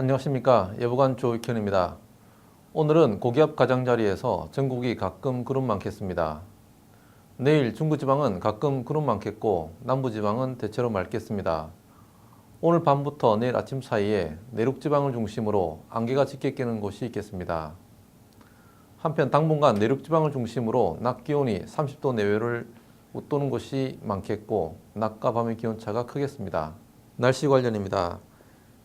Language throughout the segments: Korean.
안녕하십니까 예보관 조익현입니다. 오늘은 고기압 가장자리에서 전국이 가끔 구름 많겠습니다. 내일 중부지방은 가끔 구름 많겠고 남부지방은 대체로 맑겠습니다. 오늘 밤부터 내일 아침 사이에 내륙지방을 중심으로 안개가 짙게 끼는 곳이 있겠습니다. 한편 당분간 내륙지방을 중심으로 낮 기온이 30도 내외를 웃도는 곳이 많겠고 낮과 밤의 기온차가 크겠습니다. 날씨 관련입니다.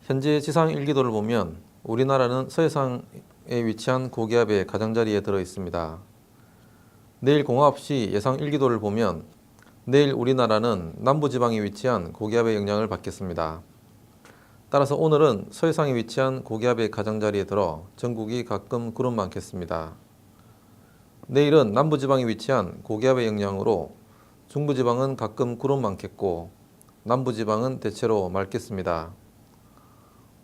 현재 지상 일기도를 보면 우리나라는 서해상에 위치한 고기압의 가장자리에 들어 있습니다. 내일 공합 시 예상 일기도를 보면 내일 우리나라는 남부지방에 위치한 고기압의 영향을 받겠습니다. 따라서 오늘은 서해상에 위치한 고기압의 가장자리에 들어 전국이 가끔 구름 많겠습니다. 내일은 남부지방에 위치한 고기압의 영향으로 중부지방은 가끔 구름 많겠고 남부지방은 대체로 맑겠습니다.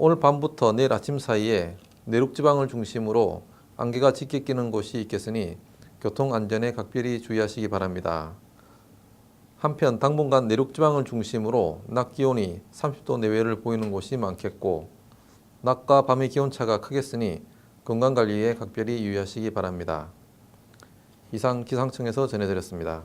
오늘 밤부터 내일 아침 사이에 내륙 지방을 중심으로 안개가 짙게 끼는 곳이 있겠으니 교통 안전에 각별히 주의하시기 바랍니다. 한편 당분간 내륙 지방을 중심으로 낮 기온이 30도 내외를 보이는 곳이 많겠고 낮과 밤의 기온차가 크겠으니 건강 관리에 각별히 유의하시기 바랍니다. 이상 기상청에서 전해드렸습니다.